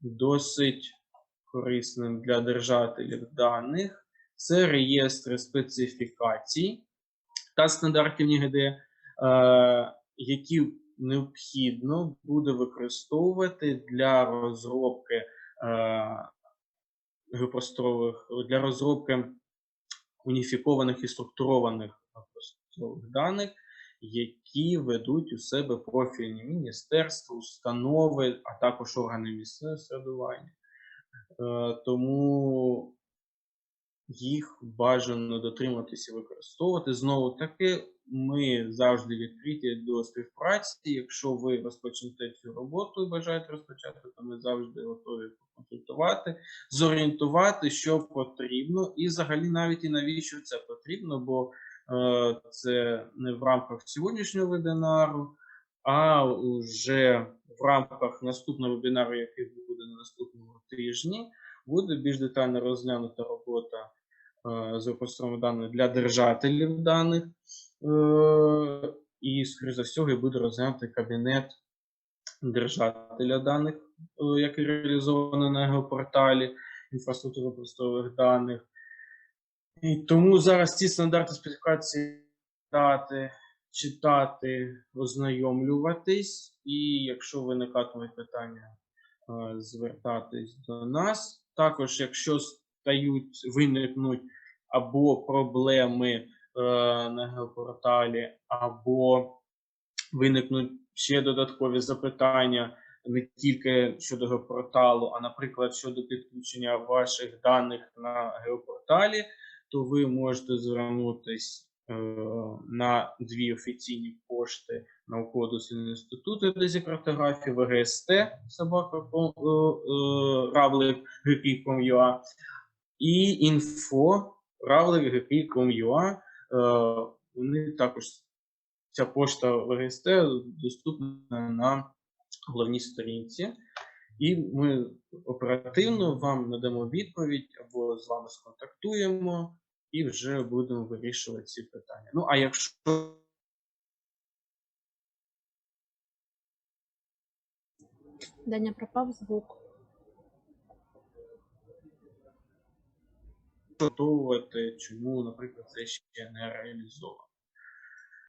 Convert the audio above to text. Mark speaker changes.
Speaker 1: досить корисним для держателів даних. Це реєстри специфікацій та стандартів НІГД, е, які необхідно буде використовувати для розробки е, геопросторових, для розробки уніфікованих і структурованих геопросторових даних, які ведуть у себе профільні міністерства, установи, а також органи місцевого самоврядування. Е, Тому їх бажано дотриматися і використовувати. Знову таки, ми завжди відкриті до співпраці. Якщо ви розпочнете цю роботу і бажаєте розпочати, то ми завжди готові поконсультувати, зорієнтувати, що потрібно, і взагалі навіть і навіщо це потрібно, бо це не в рамках сьогоднішнього вебінару, а вже в рамках наступного вебінару, який буде на наступному тижні, буде більш детально розглянута робота е, з використанням даних для держателів даних. Е, І, скоріш за всього, буде розглянути кабінет держателя даних, е, який реалізований на геопорталі інфраструктури простових даних. І тому зараз ці стандарти специфікації дати, читати, ознайомлюватись, і якщо виникатимуть питання, е, звертатись до нас. Також, якщо стають, виникнуть або проблеми е, на геопорталі, або виникнуть ще додаткові запитання не тільки щодо геопорталу, а, наприклад, щодо підключення ваших даних на геопорталі, то ви можете звернутись е, на дві офіційні пошти науково-дослідного інституту дезікартографії ВГСТ собака е, е, і інфо равлик Е, Вони також ця пошта ВГСТ доступна на головній сторінці. І ми оперативно вам надамо відповідь або з вами сконтактуємо і вже будемо вирішувати ці питання. Ну а якщо
Speaker 2: Даня пропав звук.
Speaker 1: готувати, чому, наприклад, це ще не реалізовано.